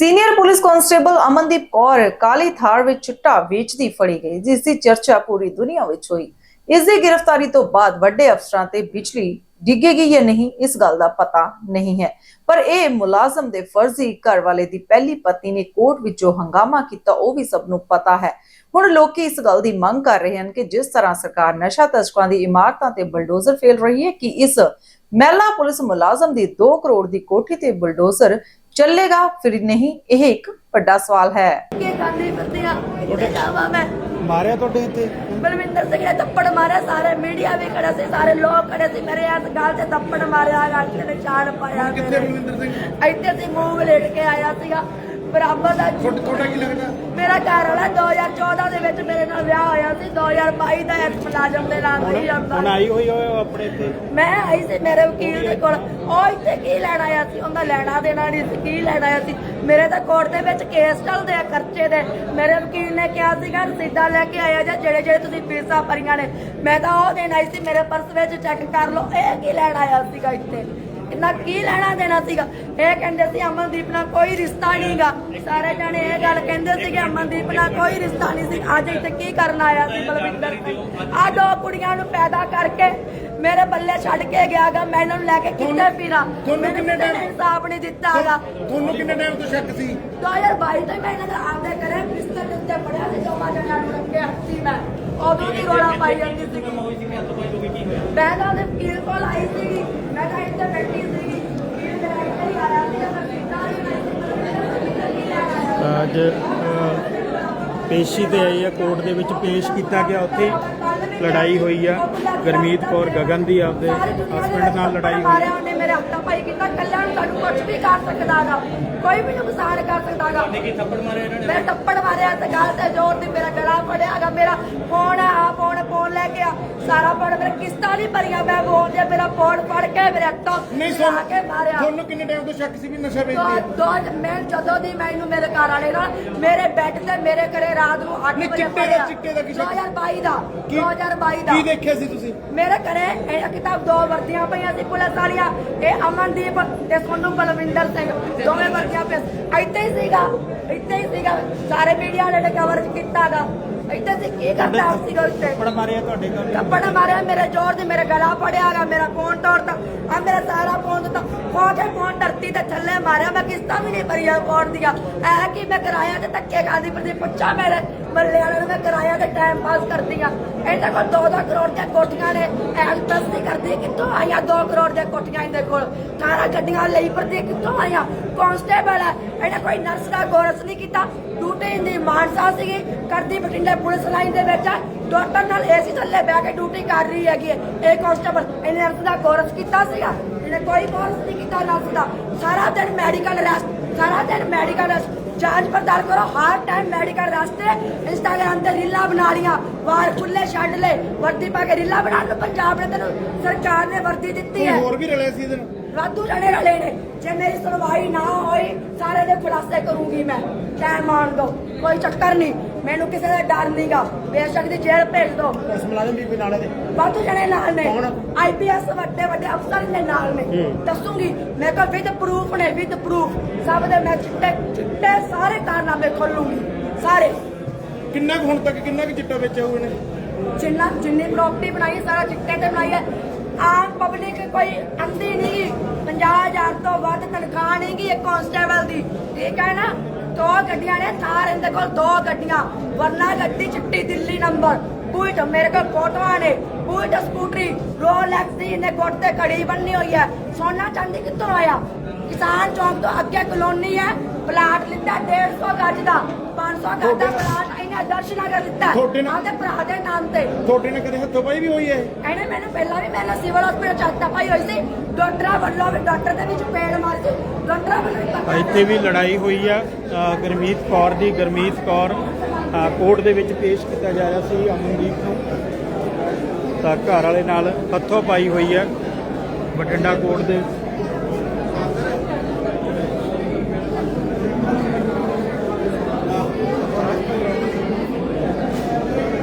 Senior police constable Amandeep Kaur ਕਾਲੀ ਥਾਰ ਵਿੱਚ ਚਿੱਟਾ ਵੇਚਦੀ ਫੜੀ ਗਈ, ਜਿਸ ਦੀ ਚਰਚਾ ਪੂਰੀ ਦੁਨੀਆ ਵਿੱਚ ਹੋਈ। ਇਸ ਦੀ ਗ੍ਰਿਫਤਾਰੀ ਤੋਂ ਬਾਅਦ ਵੱਡੇ ਅਫਸਰਾਂ ਤੇ ਬਿਜਲੀ ਡਿੱਗੇਗੀ ਜਾਂ ਨਹੀਂ, ਇਸ ਗੱਲ ਦਾ ਪਤਾ ਨਹੀਂ ਹੈ। ਪਰ ਇਹ ਮੁਲਾਜ਼ਮ ਦੇ ਫਰਜ਼ੀ ਘਰ ਵਾਲੇ ਦੀ ਪਹਿਲੀ ਪਤਨੀ ਨੇ ਕੋਰਟ ਵਿੱਚ ਹੰਗਾਮਾ ਕੀਤਾ, ਉਹ ਵੀ ਸਭ ਨੂੰ ਪਤਾ ਹੈ। ਹੁਣ ਲੋਕੀ ਇਸ ਗੱਲ ਦੀ ਮੰਗ ਕਰ ਰਹੇ ਹਨ ਕਿ ਜਿਸ ਤਰ੍ਹਾਂ ਸਰਕਾਰ ਨਸ਼ਾ ਤਸਕਰਾਂ ਦੀ ਇਮਾਰਤਾਂ ਤੇ ਬਲਡੋਜ਼ਰ ਫੇਲ ਰਹੀ ਹੈ, ਕਿ ਇਸ ਮਹਿਲਾ ਪੁਲਿਸ ਮੁਲਾਜ਼ਮ ਦੀ 2 ਕਰੋੜ ਦੀ ਕੋਠੀ ਤੇ ਬਲਡੋਜ਼ਰ ਚੱਲੇਗਾ ਫਿਰ ਨਹੀਂ ਇਹ ਇੱਕ ਵੱਡਾ ਸਵਾਲ ਹੈ। ਕੀ ਆ? ਜਾਵਾਂ ਮੈਂ? ਮਾਰਿਆ ਤੁਹਾਡੇ ਇੱਥੇ? ਬਲਵਿੰਦਰ ਸਿੰਘ ਨੇ ਥੱਪੜ ਮਾਰਿਆ ਸਾਰੇ ਮੀਡੀਆ ਵੀ ਖੜੇ ਸੀ ਸਾਰੇ ਲੋਕ ਖੜੇ ਸੀ ਮੇਰੇ ਹੱਥ ਗਾਲ ਤੇ ਥੱਪੜ ਮਾਰਿਆ ਗਾਲ ਤੇ ਨਿਸ਼ਾਨ ਪਾਇਆ ਕਿੱਥੇ ਬਲਵਿੰਦਰ ਸਿੰਘ? ਇੱਥੇ ਸੀ ਮੂੰਹ ਵਲੇਟ ਕੇ ਆਇਆ ਸੀਗਾ। ਬਰਾਬਰ ਦਾ ਤੁਹਾਡਾ ਤੁਹਾਡਾ ਕੀ ਲੱਗਦਾ? ਮੇਰਾ ਘਰ ਵਾਲਾ 2014 ਦੇ ਵਿੱਚ ਮੇਰੇ ਨਾਲ ਵਿਆਹ ਹੋਇਆ ਸੀ 2022 ਦਾ ਇੱਕ ਮੁਲਾਜ਼ਮ ਦੇ ਨਾਲ ਨਹੀਂ ਹੁਣ ਜਾਂਦਾ। ਆਈ ਹੋਈ ਹੋਏ ਆਪਣੇ ਇੱਥੇ? ਮੈਂ ਆਈ ਸੀ ਮੇਰੇ ਵਕੀਲ ਦੇ ਕੋਲ। ਉਹ ਇੱਥੇ ਕੀ ਲੈਣ ਆਇਆ ਸੀ? ਉਹਦਾ ਲੈਣਾ ਦੇਣਾ ਨਹੀਂ ਸੀ ਕੀ ਲੈਣ ਆਇਆ ਸੀ? ਮੇਰੇ ਤਾਂ ਕੋਰਟ ਦੇ ਵਿੱਚ ਕੇਸ ਚੱਲਦੇ ਆ ਖਰਚੇ ਦੇ। ਮੇਰੇ ਵਕੀਲ ਨੇ ਕਿਹਾ ਸੀਗਾ ਰਸੀਦਾਂ ਲੈ ਕੇ ਆਇਆ ਜਾਂ ਜਿਹੜੇ ਜਿਹੜੇ ਤੁਸੀਂ ਫੀਸਾਂ ਭਰੀਆਂ ਨੇ। ਮੈਂ ਤਾਂ ਉਹ ਦੇਣ ਆਈ ਸੀ ਮੇਰੇ ਪਰਸ ਵਿੱਚ ਚੈੱਕ ਕਰ ਲਓ। ਇਹ ਕੀ ਲੈਣ ਆਇਆ ਸੀਗਾ ਇੱਥੇ? ਇੰਨਾ ਕੀ ਲੈਣਾ ਦੇਣਾ ਸੀਗਾ? ਇਹ ਕਹਿੰਦੇ ਸੀ ਅਮਨਦੀਪ ਨਾਲ ਕੋਈ ਰਿਸ਼ਤਾ ਨਹੀਂਗਾ। ਸਾਰੇ ਜਣੇ ਇਹ ਗੱਲ ਕਹਿੰਦੇ ਸੀ ਕਿ ਅਮਨਦੀਪ ਨਾਲ ਕੋਈ ਰਿਸ਼ਤਾ ਨਹੀਂ ਸੀ। ਅੱਜ ਇੱਥੇ ਕੀ ਕਰਨ ਆਇਆ ਸੀ ਬਲਵਿੰਦਰ ਸਿੰਘ? ਆ ਦੋ ਕੁੜੀਆਂ ਨੂੰ ਪੈਦਾ ਕਰਕੇ ਮੇਰੇ ਬੱਲੇ ਛੱਡ ਕੇ ਗਿਆਗਾ। ਮੈਂ ਇਹਨਾਂ ਨੂੰ ਲੈ ਕੇ ਕਿੱਥੇ ਫਿਰਾਂ? ਤੁਹਾਨੂੰ ਕਿੰਨੇ ਟਾਈਮ- ਇਨਸਾਫ ਨਹੀਂ ਦਿੱਤਾਗਾ ਤੁਹਾਨੂੰ ਕਿੰਨੇ ਟਾਈਮ ਤੋਂ ਸ਼ੱਕ ਸੀ? 2022 ਤੋਂ ਮੈਂ ਇਹਨਾਂ ਦਾ ਆਪਦੇ ਕਰੇ ਬਿਸਤਰ ਦੇ ਉੱਤੇ ਪੜਿਆ ਸੀ ਜਮਾ ਜਣਾ ਨੂੰ ਰੱਖਿਆ ਸੀ ਮੈਂ। ਉਦੋਂ ਦੀ ਰੋਲਾ ਪਾਈ ਜਾਂਦੀ ਸੀ। ਮੈਂ ਤਾਂ ਉਹਦੇ ਵਕੀਲ ਕੋਲ ਆਈ ਸੀਗੀ ਮੈਂ ਤਾਂ ਇੱਥੇ ਬੈਠੀ ਸੀਗੀ ਵਕੀਲ ਮੇਰਾ ਇੱਥੇ ਹੀ ਆਇਆ ਸੀ ਮੈਂ ਕਿੱਦਾਂ ਦੀ ਨਹੀਂ ਸੀ ਅੱਜ ਪੇਸ਼ੀ ਤੇ ਆਈ ਆ, ਕੋਰਟ ਦੇ ਵਿੱਚ ਪੇਸ਼ ਕੀਤਾ ਗਿਆ। ਉੱਥੇ ਲੜਾਈ ਹੋਈ ਆ। ਗਰਮੀਤ ਕੌਰ ਗਗਨ ਦੀ ਆਪਦੇ ਹਸਬੰਡ ਨਾਲ ਲੜਾਈ ਹੋਈ। ਹੱਥਾਂ ਪਾਈ ਕੀਤਾ ਕੱਲਿਆਂ ਨੂੰ ਸਾਨੂੰ ਕੁਝ ਵੀ ਕਰ ਸਕਦਾਗਾ। ਕੋਈ ਵੀ ਨੁਕਸਾਨ ਕਰ ਸਕਦਾਗਾ। ਕੀ ਥੱਪੜ ਮਾਰਿਆ ਇਹਨਾਂ ਨੇ? ਮੈਂ ਥੱਪੜ ਮਾਰਿਆ ਤੇ ਗਲ ਤੇ ਜ਼ੋਰ ਦੀ ਮੇਰਾ ਗਲਾ ਫੜਿਆਗਾ। ਮੇਰਾ ਫੋਨ ਆ ਫੋਨ ਫੋਨ ਲੈ ਕੇ ਆ। ਸਾਰਾ ਫੋਨ ਮੇਰੇ ਕਿਸ਼ਤਾਂ ਨਹੀਂ ਭਰੀਆਂ ਮੈਂ ਬੋਲਦੇ ਮੇਰਾ ਫੋਨ ਫੜ ਕੇ ਮੇਰੇ ਹੱਥੋਂ ਨਹੀਂ ਲਾ ਕੇ ਮਾਰਿਆ। ਤੁਹਾਨੂੰ ਕਿੰਨੇ ਟਾਈਮ ਤੋਂ ਸ਼ੱਕ ਸੀ ਵੀ ਨਸ਼ਾ ਦੋ ਵੇਚਦੇ ਦੋ ਮੈਂ ਜਦੋਂ ਦੀ ਮੈਨੂੰ ਮੇਰੇ ਘਰ ਵਾਲੇ ਨਾਲ ਮੇਰੇ ਬੈੱਡ ਤੇ ਮੇਰੇ ਘਰੇ ਰਾਤ ਨੂੰ 8 ਨਹੀਂ, ਵਜੇ ਚਿੱਟੇ ਦਾ- ਚਿੱਟੇ ਦਾ ਕੀ ਸ਼ੱਕ? 2022 ਦਾ ਕੀ- 2022 ਦਾ। ਕੀ ਦੇਖਿਆ ਸੀ ਤੁਸੀਂ? ਮੇਰੇ ਘਰੇ ਇਹ ਕਿਤਾਬ ਦੋ ਵਰਦੀਆਂ ਪਈਆਂ ਸੀ ਪੁਲਿਸ ਵਾਲੀਆਂ। ਇਹ ਅਮਨਦੀਪ ਤੇ ਸੋਨੂੰ ਬਲਵਿੰਦਰ ਸਿੰਘ, ਦੋਵੇਂ ਵਰਗੀਆਂ ਪਈਆਂ ਇੱਥੇ ਹੀ ਸੀਗਾ, ਇੱਥੇ ਹੀ ਸੀਗਾ। ਸਾਰੇ ਮੀਡੀਆ ਵਾਲੇ ਨੇ ਕਵਰੇਜ ਕੀਤਾਗਾ। ਇੱਥੇ ਕੀ ਕਰਦਾ ਸੀਗਾ ਉੱਤੇ? ਥੱਪੜ ਮਾਰਿਆ ਤੁਹਾਡੇ ਕੋਲ ਕੱਪੜ ਮਾਰਿਆ ਮੇਰੇ ਜ਼ੋਰ ਦੀ ਮੇਰੇ ਗਲਾ ਫੜਿਆਗਾ ਮੇਰਾ ਫੋਨ ਤੋੜਤਾ ਆ ਮੇਰਾ ਸਾਰਾ ਫੋਨ ਦਿੱਤਾ। ਖੋ ਕੇ ਫੋਨ ਧਰਤੀ ਤੇ ਥੱਲੇ ਮਾਰਿਆ ਮੈਂ ਕਿਸ਼ਤਾਂ ਵੀ ਨਹੀਂ ਭਰੀਆਂ ਫੋਨ ਦੀਆਂ। ਐ ਕਿ ਮੈਂ ਕਿਰਾਇਆ ਤੇ ਧੱਕੇ ਖਾਦੀ ਪਰ ਪੁੱਛਾ ਮੇਰੇ ਮੱਲੇ ਵਾਲਿਆਂ ਨੂੰ ਮੈਂ ਕਿਰਾਇਆ ਤੇ ਟਾਈਮ ਪਾਸ ਕਰਦੀ ਆ। ਇਹਨਾਂ ਕੋਲ 2-2 ਕਰੋੜ ਦੀਆਂ ਕੋਠੀਆਂ ਨੇ ਐ ਦੱਸ ਨਹੀਂ ਕਰਦੀ ਕਿੱਥੋਂ ਆਈਆਂ 2 ਕਰੋੜ ਦੀਆਂ ਕੋਠੀਆਂ ਇਹਦੇ ਕੋਲ। 18 ਗੱਡੀਆਂ ਲਈ ਫਿਰਦੀ ਕਿੱਥੋਂ ਆਈਆਂ? ਕਾਂਸਟੇਬਲ ਹੈ ਇਹਨੇ ਕੋਈ ਨਰਸ ਦਾ ਕੋਰਸ ਨਹੀਂ ਕੀਤਾ। ਡਿਊਟੀ ਦੀ ਮਾਨਸਾ ਸੀਗੀ ਕਰਦੀ ਬਠਿੰਡੇ ਪੁਲਿਸ ਲਾਈਨ ਦੇ ਵਿੱਚ ਡਾਕਟਰ ਨਾਲ ਏਸੀ ਥੱਲੇ ਬਹਿ ਕੇ ਡਿਊਟੀ ਕਰ ਰਹੀ ਹੈਗੀ। ਇਹ ਕਾਂਸਟੇਬਲ ਇਹਨੇ ਨਰਸ ਦਾ ਕੋਰਸ ਕੀਤਾ ਸੀਗਾ। ਇਹਨੇ ਕੋਈ ਕੋਰਸ ਨਹੀਂ ਕੀਤਾ ਨਰਸ ਦਾ। ਸਾਰਾ ਦਿਨ ਮੈਡੀਕਲ ਰੈਸਟ ਸਾਰਾ ਦਿਨ ਮੈਡੀਕਲ ਰੈਸਟ ਜਾਂਚ ਪੜਤਾਲ ਕਰੋ ਹਰ ਟਾਈਮ ਮੈਡੀਕਲ ਰਸਤੇ ਇੰਸਟਾਗ੍ਰਾਮ ਤੇ ਰੀਲਾਂ ਬਣਾ ਲੀਆਂ ਬਾਹਰ ਖੁੱਲੇ ਛੱਡ ਲੈ ਵਰਦੀ ਪਾ ਕੇ ਰੀਲਾਂ ਬਣਾਉਣ ਨੂੰ ਪੰਜਾਬ ਨੇ ਤੈਨੂੰ ਸਰਕਾਰ ਨੇ ਵਰਦੀ ਦਿੱਤੀ ਹੈ। ਹੋਰ ਵੀ ਰਲੇ ਸੀ ਇਹਦੇ ਵਾਧੂ ਜਣੇ ਰਲੇ ਨੇ। ਜੇ ਮੇਰੀ ਸੁਣਵਾਈ ਨਾ ਹੋਈ ਸਾਰੇ ਦੇ ਖੁਲਾਸੇ ਕਰੂੰਗੀ ਮੈਂ। ਟਾਈਮ ਮਾਣ ਦੋ ਕੋਈ ਚੱਕਰ ਨਹੀਂ। ਮੈਨੂੰ ਕਿਸੇ ਦਾ ਡਰ ਨਹੀਂਗਾ। ਬੇਸ਼ੱਕ ਦੀ ਜੇਲ੍ਹ ਭੇਜ ਦੋ। ਇਸ ਮੁਲਾਜ਼ਮ ਵੀ ਨਾਲੇ ਦੇ ਵਾਧੂ ਜਣੇ ਨਾਲ ਨੇ। ਕੌਣ? ਆਈਪੀਐਸ ਵੱਡੇ ਵੱਡੇ ਅਫਸਰ ਨੇ ਨਾਲ ਨੇ। ਹੂੰ। ਦੱਸੂਗੀ ਮੈਂ ਕਹਾਂ ਵਿਦ ਪ੍ਰੂਫ ਨੇ ਵਿਦ ਪ੍ਰੂਫ ਸਭ ਦੇ ਮੈਂ ਚਿੱਟੇ ਚਿੱਟੇ ਸਾਰੇ ਕਾਰਨਾਮੇ ਖੋਲੂੰਗੀ। ਸਾਰੇ। ਕਿੰਨਾ ਕੁ ਹੁਣ ਤੱਕ ਕਿੰਨਾ ਕੁ ਚਿੱਟਾ ਵੇਚਿਆ ਹੋਏ ਨੇ ਜਿੰਨਾ ਜਿੰਨੀ ਪ੍ਰਾਪਰਟੀ ਬਣਾਈ ਹੈ, ਸਾਰਾ ਚਿੱਟੇ ਤੇ ਬਣਾਈ ਹੈ। ਆਮ ਪਬਲਿਕ ਕੋਈ ਅੰਧੀ ਨਹੀਂ 50000 ਤੋਂ ਵੱਧ ਤਨਖਾਹ ਨਹੀਂ ਗੀ ਇੱਕ ਕਾਂਸਟੇਬਲ ਦੀ। ਠੀਕ ਹੈ ਨਾ? ਦੋ ਗੱਡੀਆਂ ਨੇ ਥਾਰ ਇਹਦੇ ਕੋਲ ਦੋ ਗੱਡੀਆਂ। ਵਰਨਾ ਗੱਡੀ ਚਿੱਟੀ ਦਿੱਲੀ ਨੰਬਰ। ਬੁਲਟ ਮੇਰੇ ਕੋਲ ਫੋਟੋਆਂ ਨੇ। ਬੁਲਟ ਸਕੂਟਰੀ। ਰੋਲੈਕਸ ਦੀ ਇਹਨੇ ਗੁੱਟ ਤੇ ਕੜੀ ਬੰਨੀ ਹੋਈ ਹੈ। ਸੋਨਾ ਚਾਂਦੀ ਕਿੱਥੋਂ ਆਇਆ? ਕਿਸਾਨ ਚੌਂਕ ਤੋਂ ਅੱਗੇ ਕਲੋਨੀ ਹੈ। ਪਲਾਟ ਲਿੱਤਾ 150 ਗੱਜ ਦਾ। 500 ਗੱਜ ਦਾ ਪਲਾਟ ਤੁਹਾਡੇ ਨਾਲ- ਆਪਦੇ ਭਰਾ ਦੇ ਨਾਮ ਤੇ। ਤੁਹਾਡੇ ਨਾਲ ਕਦੇ ਹੱਥੋਂ ਪਾਈ ਵੀ ਹੋਈ ਹੈ? ਇਹਨੇ ਮੈਨੂੰ ਪਹਿਲਾਂ ਵੀ ਮੇਰੇ ਸਿਵਲ ਹਸਪੀਟਲ ਚਾਤਾ ਪਾਈ ਹੋਈ ਸੀ। ਡਾਕਟਰਾਂ ਵੱਲੋਂ ਵੀ ਡਾਕਟਰ ਦੇ ਵਿੱਚ ਪੇੜ ਮਾਰੀ ਸੀ। ਡਾਕਟਰਾਂ ਵੱਲੋਂ ਵੀ ਧੱਕਾ ਇੱਥੇ ਵੀ ਲੜਾਈ ਹੋਈ ਆ। ਅ, ਗੁਰਮੀਤ ਕੌਰ ਦੀ ਗੁਰਮੀਤ ਕੌਰ ਅ, ਕੋਰਟ ਦੇ ਵਿੱਚ ਪੇਸ਼ ਕੀਤਾ ਜਾ ਰਿਹਾ ਸੀ ਅਮਨਦੀਪ ਨੂੰ। ਤਾਂ ਘਰ ਵਾਲੇ ਨਾਲ ਹੱਥੋਂ ਪਾਈ ਹੋਈ ਆ। ਬਠਿੰਡਾ ਕੋਰਟ ਦੇ